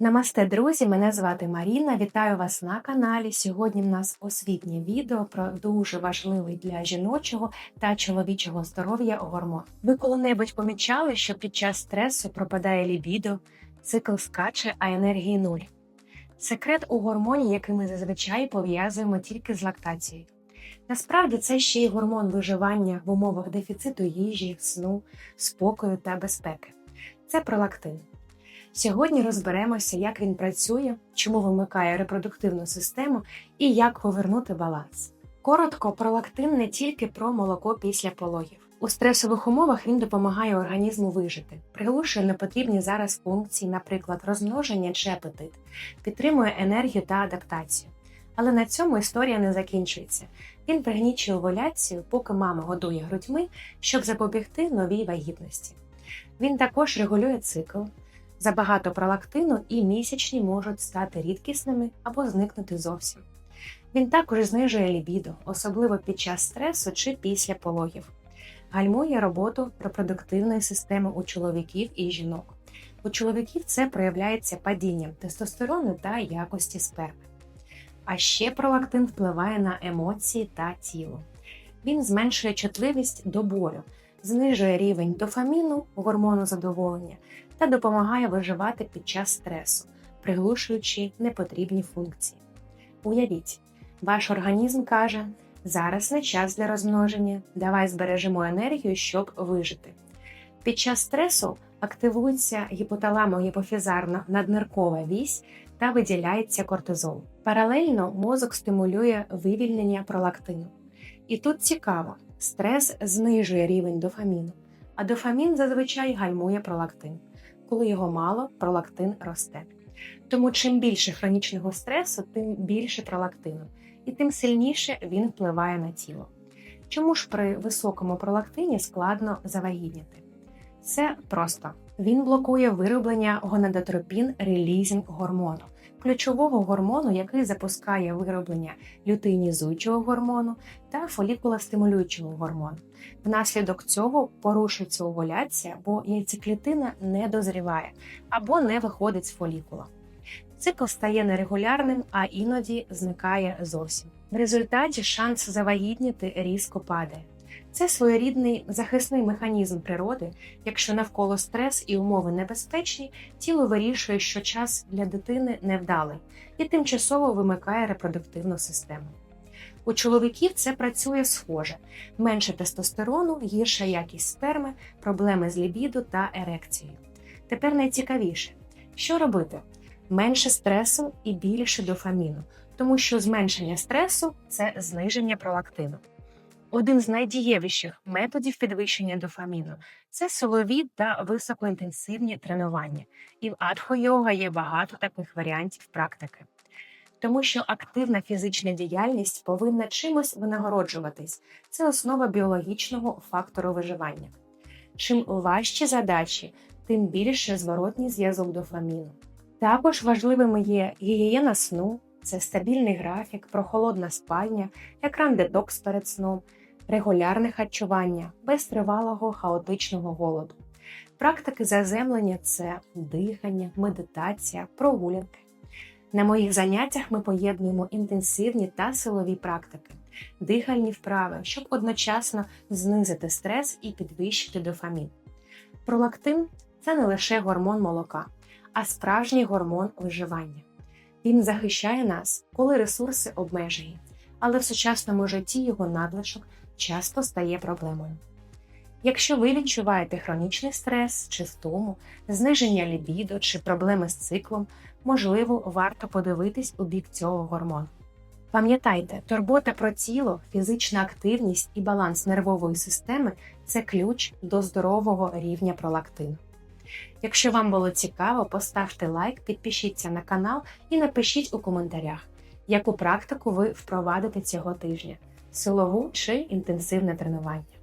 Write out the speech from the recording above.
Намасте, друзі! Мене звати Маріна. Вітаю вас на каналі. Сьогодні в нас освітнє відео про дуже важливий для жіночого та чоловічого здоров'я гормон. Ви коли-небудь помічали, що під час стресу пропадає лібідо, цикл скаче, а енергії нуль. Секрет у гормоні, який ми зазвичай пов'язуємо тільки з лактацією. Насправді це ще й гормон виживання в умовах дефіциту їжі, сну, спокою та безпеки. Це пролактин. Сьогодні розберемося, як він працює, чому вимикає репродуктивну систему і як повернути баланс. Коротко, пролактин не тільки про молоко після пологів. У стресових умовах він допомагає організму вижити, приглушує непотрібні зараз функції, наприклад, розмноження чи апетит, підтримує енергію та адаптацію. Але на цьому історія не закінчується. Він пригнічує овуляцію, поки мама годує грудьми, щоб запобігти новій вагітності. Він також регулює цикл. Забагато пролактину і місячні можуть стати рідкісними або зникнути зовсім. Він також знижує лібідо, особливо під час стресу чи після пологів, гальмує роботу репродуктивної системи у чоловіків і жінок. У чоловіків це проявляється падінням тестостерону та якості сперми. А ще пролактин впливає на емоції та тіло. Він зменшує чутливість до болю, знижує рівень дофаміну, гормону задоволення та допомагає виживати під час стресу, приглушуючи непотрібні функції. Уявіть, ваш організм каже: зараз не час для розмноження, давай збережемо енергію, щоб вижити. Під час стресу активується гіпоталамо-гіпофізарна надниркова вісь та виділяється кортизол. Паралельно мозок стимулює вивільнення пролактину. І тут цікаво, стрес знижує рівень дофаміну, а дофамін зазвичай гальмує пролактин. Коли його мало, пролактин росте. Тому чим більше хронічного стресу, тим більше пролактину, і тим сильніше він впливає на тіло. Чому ж при високому пролактині складно завагітніти? Це просто він блокує вироблення гонадотропін релізінг гормону, ключового гормону, який запускає вироблення лютеїнізуючого гормону та фолікулостимулюючого гормону. Внаслідок цього порушується овуляція, бо яйцеклітина не дозріває або не виходить з фолікула. Цикл стає нерегулярним, а іноді зникає зовсім. В результаті шанс завагітніти різко падає. Це своєрідний захисний механізм природи. Якщо навколо стрес і умови небезпечні, тіло вирішує, що час для дитини невдалий і тимчасово вимикає репродуктивну систему. У чоловіків це працює схоже: менше тестостерону, гірша якість сперми, проблеми з лібіду та ерекцією. Тепер найцікавіше, що робити? Менше стресу і більше дофаміну, тому що зменшення стресу це зниження пролактину. Один з найдієвіших методів підвищення дофаміну це силові та високоінтенсивні тренування. І в адхо-йога є багато таких варіантів практики. Тому що активна фізична діяльність повинна чимось винагороджуватись. Це основа біологічного фактору виживання. Чим важчі задачі, тим більше зворотній зв'язок дофаміну. Також важливими є гігієна сну, це стабільний графік, прохолодна спальня, екран детокс перед сном, регулярне харчування, без тривалого хаотичного голоду. Практики заземлення це дихання, медитація, прогулянки. На моїх заняттях ми поєднуємо інтенсивні та силові практики, дихальні вправи, щоб одночасно знизити стрес і підвищити дофамін. Пролактин це не лише гормон молока, а справжній гормон виживання. Він захищає нас, коли ресурси обмежені, але в сучасному житті його надлишок часто стає проблемою. Якщо ви відчуваєте хронічний стрес чи втому, зниження лібідо чи проблеми з циклом, можливо, варто подивитись у бік цього гормону. Пам'ятайте, турбота про тіло, фізична активність і баланс нервової системи це ключ до здорового рівня пролактину. Якщо вам було цікаво, поставте лайк, підпишіться на канал і напишіть у коментарях, яку практику ви впровадите цього тижня силову чи інтенсивне тренування.